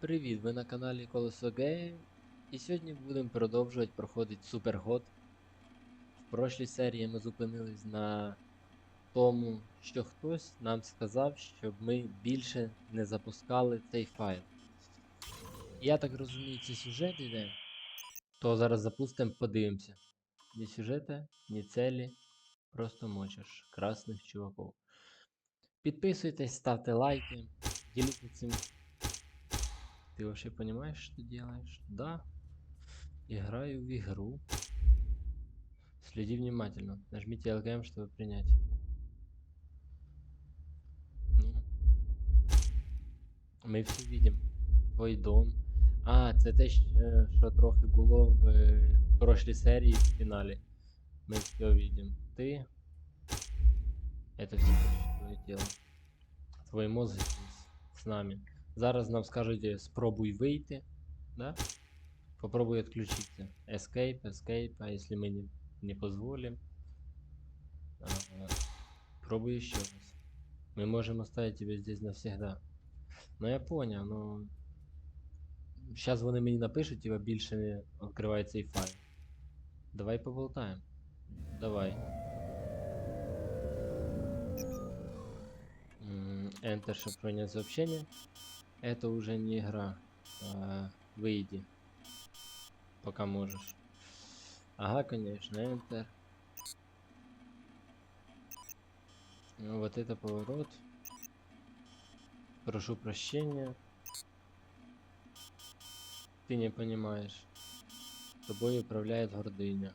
привіт! Ви на каналі Колесо Гейм. І сьогодні будемо продовжувати проходити Супергод. В прошлій серії ми зупинились на тому, що хтось нам сказав, щоб ми більше не запускали цей файл. Я так розумію, це сюжет іде. То зараз запустимо, подивимося. Ні сюжета, ні цілі. Просто мочиш красних чуваків. Підписуйтесь, ставте лайки, діліться цим Ты вообще понимаешь, что делаешь? Да. Играю в игру. Следи внимательно. Нажмите LKM, чтобы принять. Ну. Ми все видим. Твой дом. А, це те, щ- е, що трохи було в е, прошлій серії в фіналі. Ми все видим. Ти. Это все твоє тіло. Твой мозг здесь з нами. Зараз нам скажуть е, спробуй вийти. Да? Попробуй отключиться. Escape, escape, а если мы не, не позволим. а, пробуй еще раз. Мы можем оставить тебя здесь навсегда. Ну я понял, ну. Сейчас вони мені напишуть, тебе більше не відкриває цей файл. Давай поболтаємо. Давай. М, Enter, чтобы принять сообщение. Это уже не игра. А, выйди. Пока можешь. Ага, конечно, Enter. Ну, вот это поворот. Прошу прощения. Ты не понимаешь. Тобой управляет гордыня.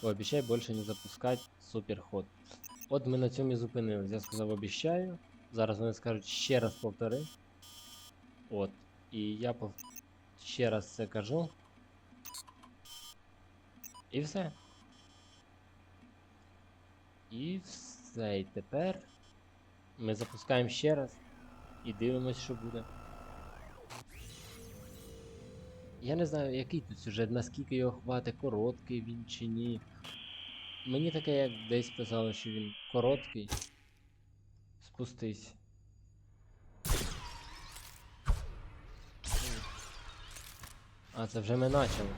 Пообещай больше не запускать суперход. От ми на цьому і зупинились. Я сказав обіщаю. Зараз вони скажуть ще раз повтори. От. І я пов... ще раз це кажу. І все. І все. І тепер ми запускаємо ще раз і дивимось, що буде. Я не знаю, який тут сюжет, наскільки його хватить, короткий він чи ні. Мені таке як десь писало, що він короткий. Спустись. А, це вже ми почали.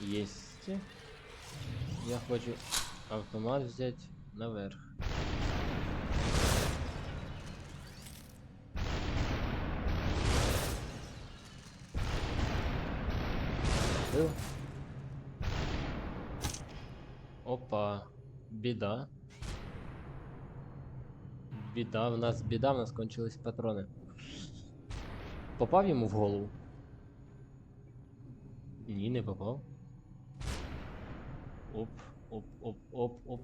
Есть. Я хочу автомат взять наверх. Опа. Біда. Біда, в нас біда, в нас кончились патрони. Попав йому в голову? Ні, не попав. Оп, оп, оп, оп, оп.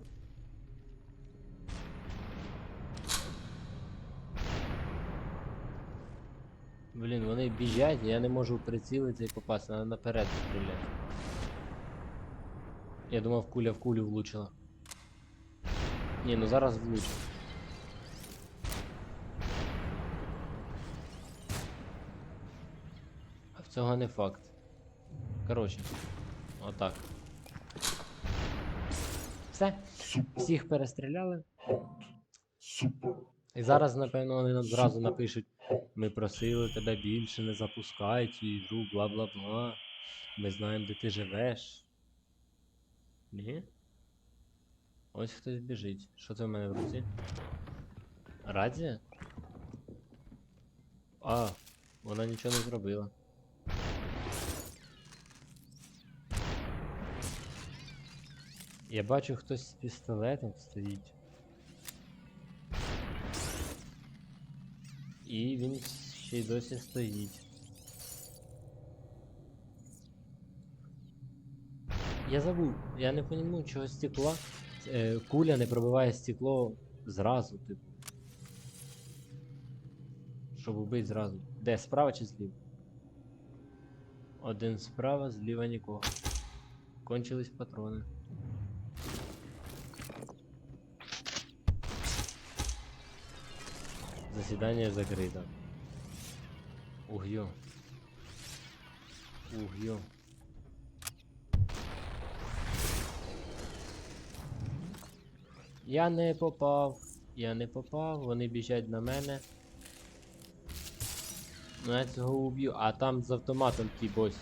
Блін, вони біжать, я не можу прицілитися і попасти, треба наперед стріляти. Я думав, куля в кулю влучила. Ні, ну зараз влучить. А в цього не факт. Коротше, отак. Все. Всіх перестріляли. І зараз, напевно, вони нам зразу напишуть. Ми просили тебе більше не запускай цю ігру, бла бла бла. Ми знаємо, де ти живеш. Ні? Ось хтось біжить. Що це в мене в руці? Радія? А, вона нічого не зробила. Я бачу, хтось з пістолетом стоїть. І він ще й досі стоїть. Я забув, я не розумію, чого стекла. Е, куля не пробиває стекло зразу, типу. Щоб убити зразу. Де, справа чи зліва? Один справа, зліва нікого. Кончились патрони. Заседание закрыто. Угью. Угью. Я не попав. Я не попав, вони біжать на мене. Ну я цього уб'ю, а там з автоматом ті бось.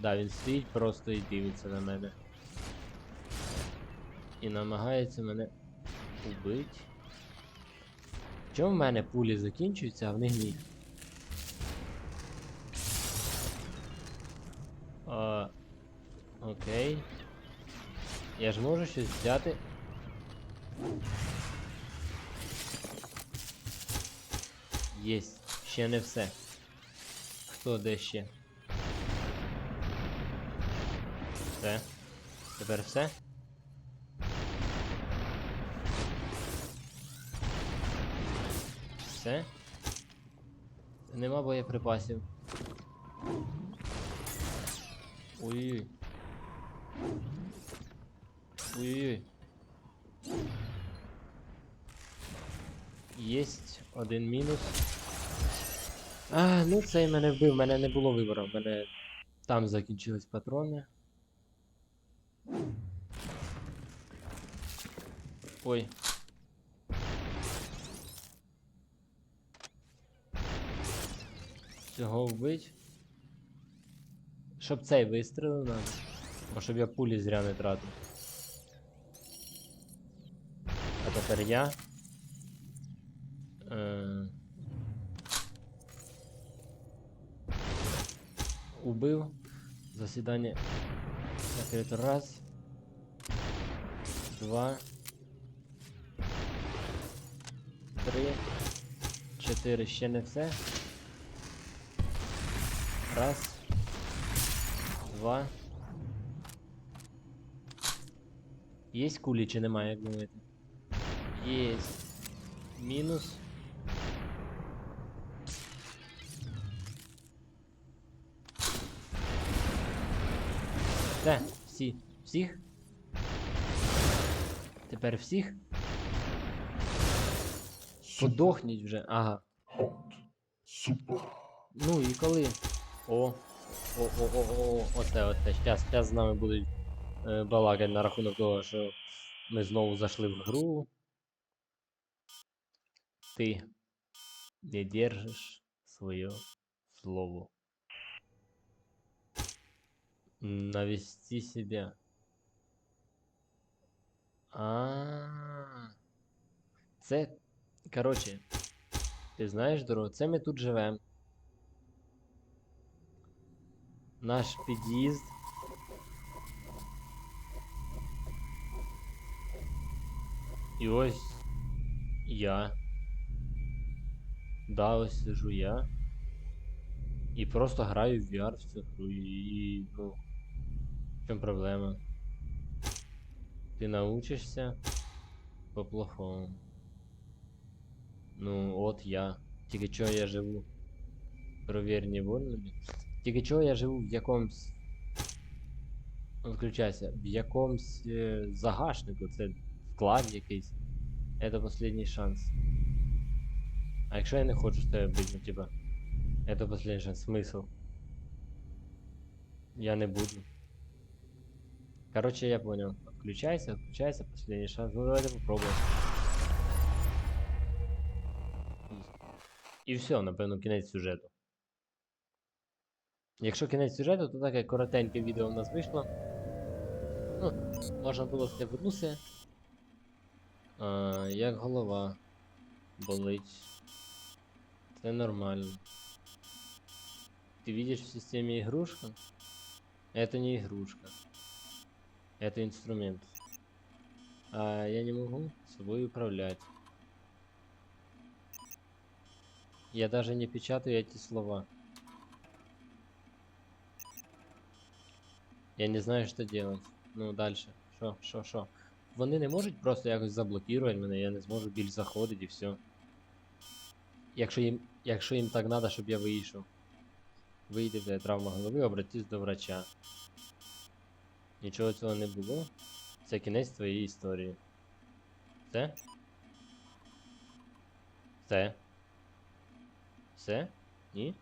Да, він стоїть просто і дивиться на мене. І намагається мене убити. Чому в мене пулі закінчуються, а в них ні? А, окей. Я ж можу щось взяти. Єсть, ще не все. Хто де ще? Все. Тепер все? Все? Нема боєприпасів. Ой-ой-ой. Ой-ой-ой. Єсть один мінус. А, ну цей мене вбив, мене не було вибору, мене там закінчились патрони. Ой. Цього вбить. Щоб цей вистрілив нам. Бо щоб я пулі зря не тратив. А тепер я. Е... Убив. Засідання закрито. Раз. Два. Три. Чотири. Ще не все. Раз. Два. Есть кулі чи немає, як думаєте? Есть. Мінус. Все, всі. Всіх? Тепер всіх? Подохніть вже. Ага. Super. Ну і коли. О. О, о, о, о, о, оце, оце. Щас, щас з нами будуть е, балакати на рахунок того, що ми знову зайшли в гру. Ти не держиш своє слово. Навести себя. А. Це. Короче, ти знаєш, дорогу, це ми тут живемо. Наш під'їзд. І ось я. Да, ось сижу я. І просто граю в VR в цю гру. І, ну. В чому проблема? Ти научишся по-плохому. Ну, от я. Тільки чого я живу. Провір, не? Тільки чого я живу в якомусь. Включайся, в якомусь е, загашнику, це вклад якийсь. Это последний шанс. А якщо я не хочу з тебе бити, ну типа. Это последний шанс. Смисл. Я не буду. Короче, я понял. Включайся, включайся, последний шанс. Ну давайте попробуем. І все, напевно, кінець сюжету. Якщо кінець сюжету, то таке коротеньке відео в нас вийшло. Ну, можна було втепнутися. А, як голова болить. Це нормально. Ты видишь в системе игрушка? Это не игрушка. Это инструмент. А я не могу собой управлять. Я даже не печатаю эти слова. Я не знаю, що делать. Ну, дальше. Що, що, що? Вони не можуть просто якось заблокувати мене, я не зможу більш заходити і все. Якщо їм, якщо їм так треба, щоб я вийшов. Вийде де травма голови, обратись до врача. Нічого цього не було. Це кінець твоєї історії. Все? Все? Все? Ні?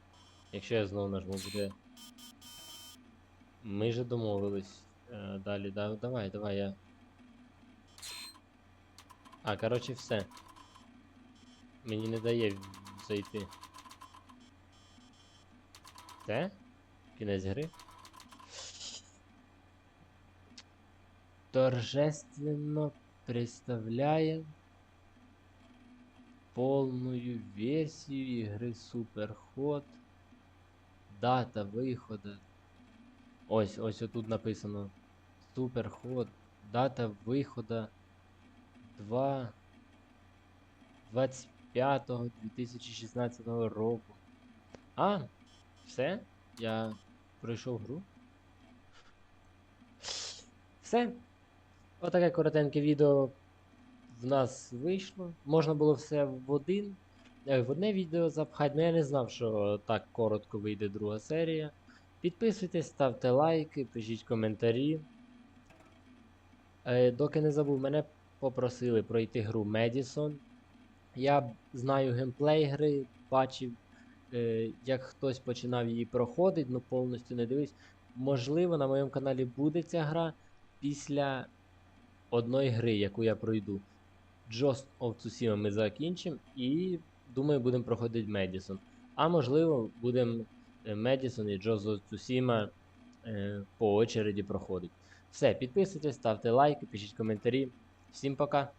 Якщо я знову нажму, буде. Ми же домовились. Е, далі, да, давай, давай, я. А, коротше, все. Мені не дає зайти. Це? Кінець гри? Торжественно представляє полную версию игры Superhot. Дата виходу. Ось, ось тут написано. Superhot. Дата виходу 2 25 2016 року. А, все? Я пройшов гру. Все. Отаке коротеньке відео в нас вийшло. Можна було все в один. е, В одне відео запхати, але я не знав, що так коротко вийде друга серія. Підписуйтесь, ставте лайки, пишіть коментарі. Е, доки не забув, мене попросили пройти гру Madison. Я знаю геймплей гри, бачив, е, як хтось починав її проходити, ну повністю не дивись. Можливо, на моєму каналі буде ця гра після одної гри, яку я пройду. Just of Tsushima ми закінчимо і думаю, будемо проходити Madison. А можливо, будемо е, Madison і Джозо Цусіма е, по очереді проходить. Все, підписуйтесь, ставте лайки, пишіть коментарі. Всім пока!